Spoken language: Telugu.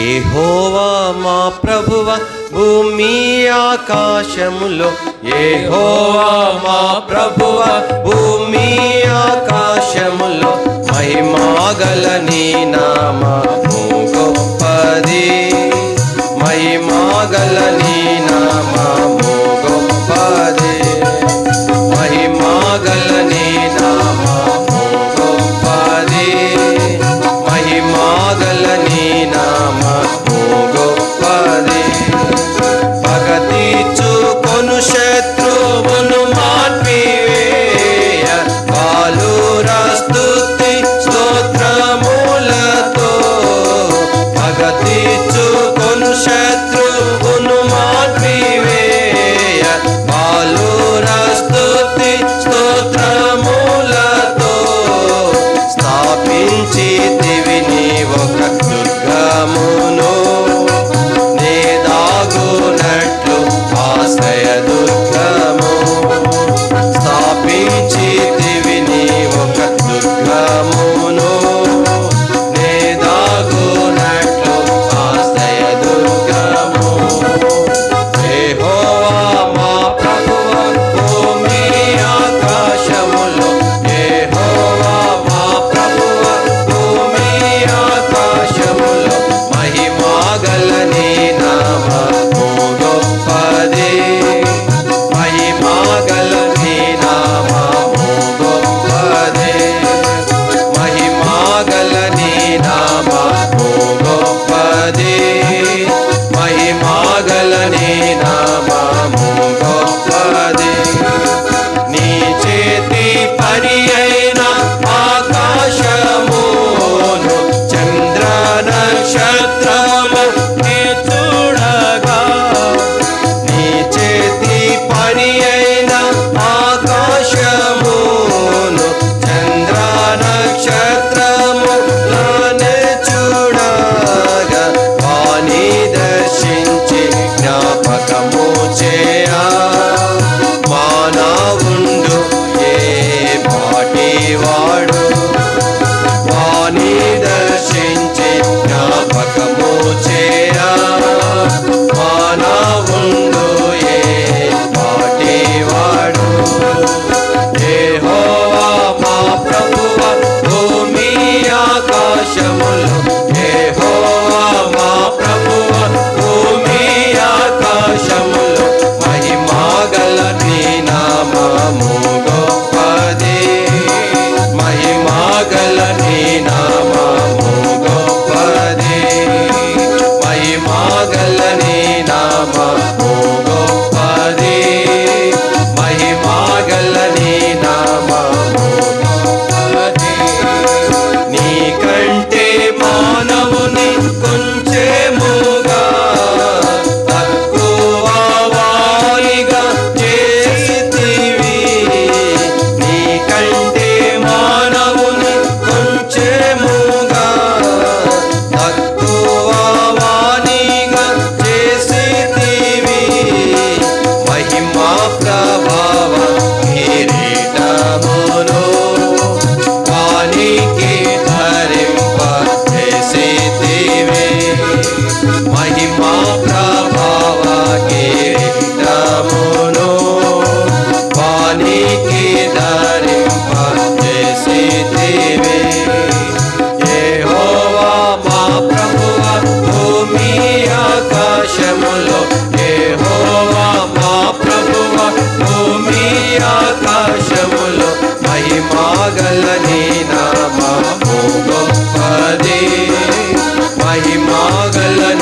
ఏహోవా మా ప్రభువ భూమి ఆకాశములో. ఏహోవా మా ప్రభువ భూమి ఆకాశములో. మహిమాగల నీ నామా. மாகல